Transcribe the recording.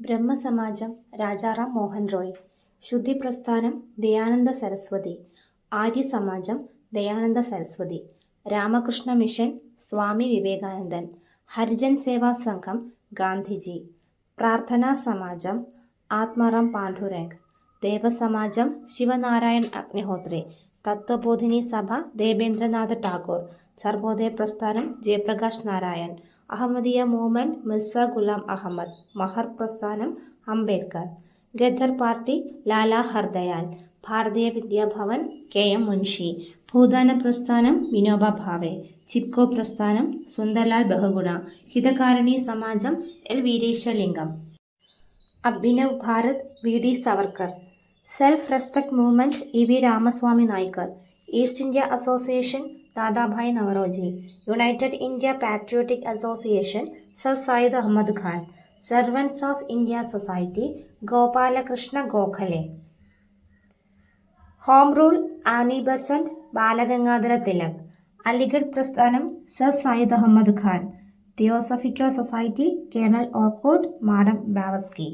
ബ്രഹ്മസമാജം രാജാറാം മോഹൻ റോയ്. ശുദ്ധി പ്രസ്ഥാനം ദയാനന്ദ സരസ്വതി. ആര്യസമാജം ദയാനന്ദ സരസ്വതി. രാമകൃഷ്ണ മിഷൻ സ്വാമി വിവേകാനന്ദൻ. ഹരിജൻ സേവാ സംഘം ഗാന്ധിജി. പ്രാർത്ഥനാ സമാജം ആത്മാറാം പാണ്ഡുരംഗ്. ദേവസമാജം ശിവനാരായൺ അഗ്നിഹോത്രി. തത്വബോധിനി സഭ ദേവേന്ദ്രനാഥ് ടാഗോർ. സർവോദയ പ്രസ്ഥാനം ജയപ്രകാശ് നാരായൺ. അഹമ്മദിയ മൂവ്മെന്റ് മിർസ ഗുലാം അഹമ്മദ് മഹർ പ്രസ്ഥാനം Ambedkar Ghadar party Lala Hardayal Bharatiya Vidya Bhavan K M Munshi Bhoodan പ്രസ്ഥാനം വിനോബ ഭാവെ ചിപ്കോ പ്രസ്ഥാനം Sunderlal Bahuguna Hitakarini Samajam L Veeresalingam. Abhinav Bharat V D Savarkar. Self respect movement E V Ramaswamy Naicker East India association Dadabhai Naoroji united India patriotic association sir Syed Ahmad Khan servants of India society Gopal Krishna Gokhale. Home rule Annie Besant Balagangadhara Tilak Aligarh പ്രസ്ഥാനം sir Syed Ahmad Khan theosophical society colonel Olcott madam Blavatsky